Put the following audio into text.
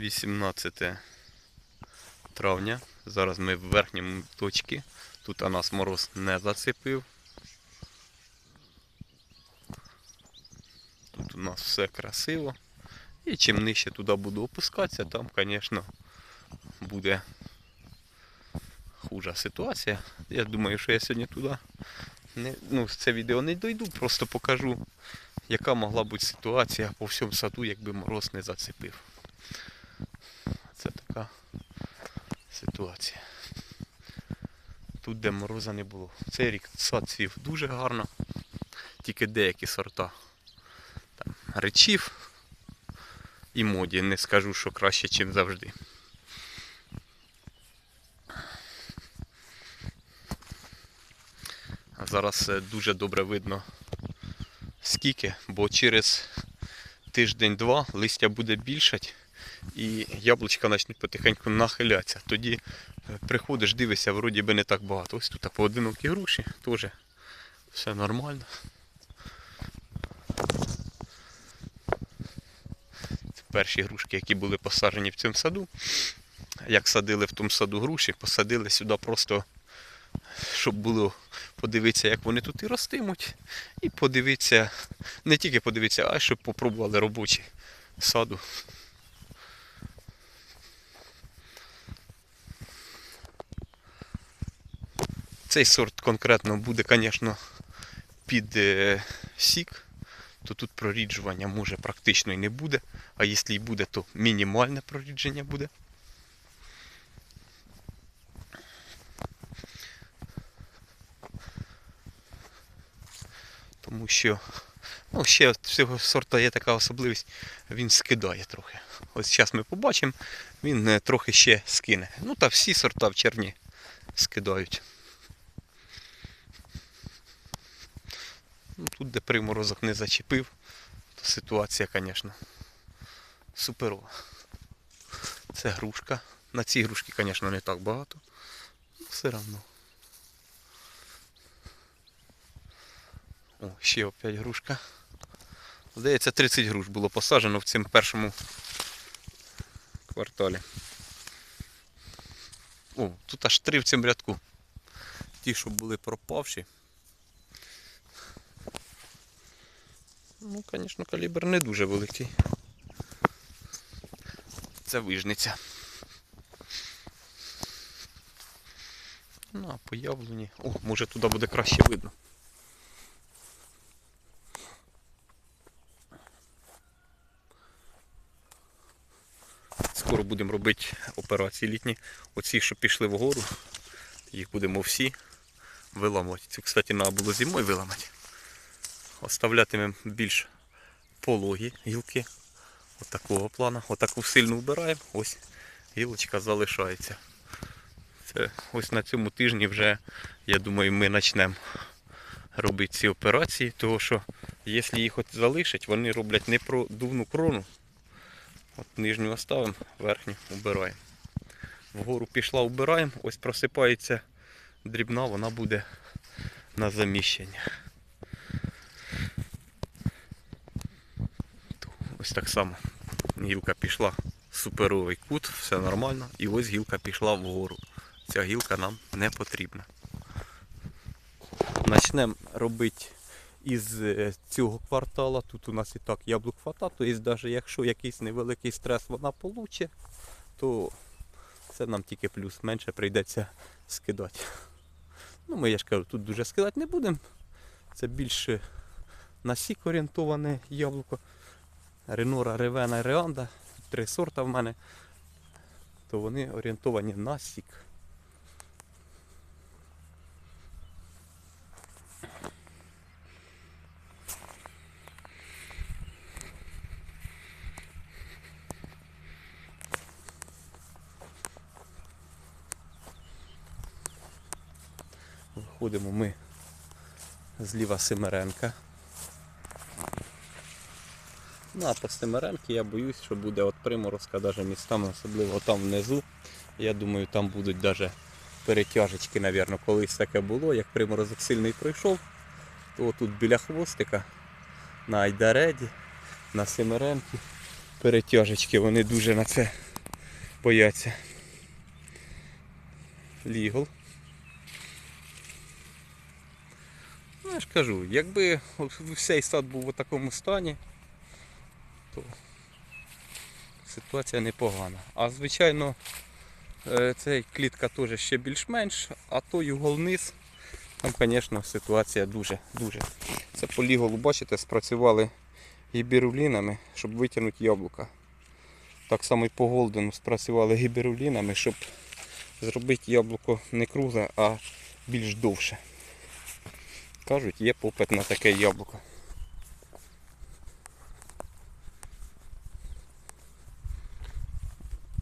18 травня. Зараз ми в верхньому точці. Тут а нас мороз не зацепив. Тут у нас все красиво. І чим нижче туди буду опускатися, там, звісно, буде хужа ситуація. Я думаю, що я сьогодні туди не, ну, це відео не дойду, просто покажу, яка могла бути ситуація по всьому саду, якби мороз не зацепив. Це така ситуація. Тут, де мороза не було. Цей рік сад цвів дуже гарно, тільки деякі сорта там, речів і моді. Не скажу, що краще, ніж завжди. А зараз е, дуже добре видно скільки, бо через тиждень-два листя буде більшать і яблучка почнуть потихеньку нахилятися. Тоді е, приходиш, дивишся, вроді би не так багато. Ось тут поодинокі груші, теж все нормально. Це перші грушки, які були посаджені в цьому саду. Як садили в тому саду груші, посадили сюди просто, щоб було подивитися, як вони тут і ростимуть. І подивитися, не тільки подивитися, а й щоб попробували робочі саду. Цей сорт конкретно буде, звісно, під е, сік, то тут проріджування може практично і не буде. А якщо і буде, то мінімальне прорідження буде. Тому що ну, ще цього сорта є така особливість, він скидає трохи. Ось зараз ми побачимо, він е, трохи ще скине. Ну та всі сорта в червні скидають. Ну, тут, де приморозок не зачепив, то ситуація, звісно, суперова. Це грушка. На цій грушці, звісно, не так багато. але Все одно. О, ще опять грушка. Здається, 30 груш було посаджено в цьому першому кварталі. О, тут аж три в цьому рядку. Ті, що були пропавші. Ну, звісно, калібр не дуже великий. Це вижниця. Ну, а по яблуні. О, може туди буде краще видно. Скоро будемо робити операції літні. Оці, що пішли вгору, їх будемо всі виламати. Цю, кстати, треба було зимою виламати. Оставлятимемо більш пологі гілки. Отакого плану. Отаку сильно вбираємо, ось гілочка залишається. Це ось на цьому тижні вже, я думаю, ми почнемо робити ці операції, тому що якщо їх от залишать, вони роблять непродувну крону. От нижню оставимо, верхню убираємо. Вгору пішла, убираємо, ось просипається дрібна, вона буде на заміщення. Ось так само. Гілка пішла суперовий кут, все нормально. І ось гілка пішла вгору. Ця гілка нам не потрібна. Почнемо робити із е, цього квартала. Тут у нас і так яблук хвата, то і навіть якщо якийсь невеликий стрес вона получе, то це нам тільки плюс менше прийдеться скидати. Ну, ми, я ж кажу, тут дуже скидати не будемо. Це більше на сік орієнтоване яблуко. Ренора, Ревена, Реанда. Три сорта в мене. То вони орієнтовані на сік. Виходимо ми зліва Семеренка. Ну, а по Семеренки я боюсь, що буде от приморозка навіть містами, особливо там внизу. Я думаю, там будуть навіть перетяжечки, напевно, колись таке було. Як приморозок сильний пройшов, то тут біля хвостика на Айдареді, на Семеренки перетяжечки, вони дуже на це бояться. Лігл. Ну, я ж кажу, якби цей сад був у такому стані, то ситуація непогана. А звичайно, е, цей клітка теж ще більш-менш, а той угол вниз, там, звісно, ситуація дуже-дуже. Це по ліголу, бачите, спрацювали гіберулінами, щоб витягнути яблука. Так само і по голдену спрацювали гіберулінами, щоб зробити яблуко не кругле, а більш довше. Кажуть, є попит на таке яблуко.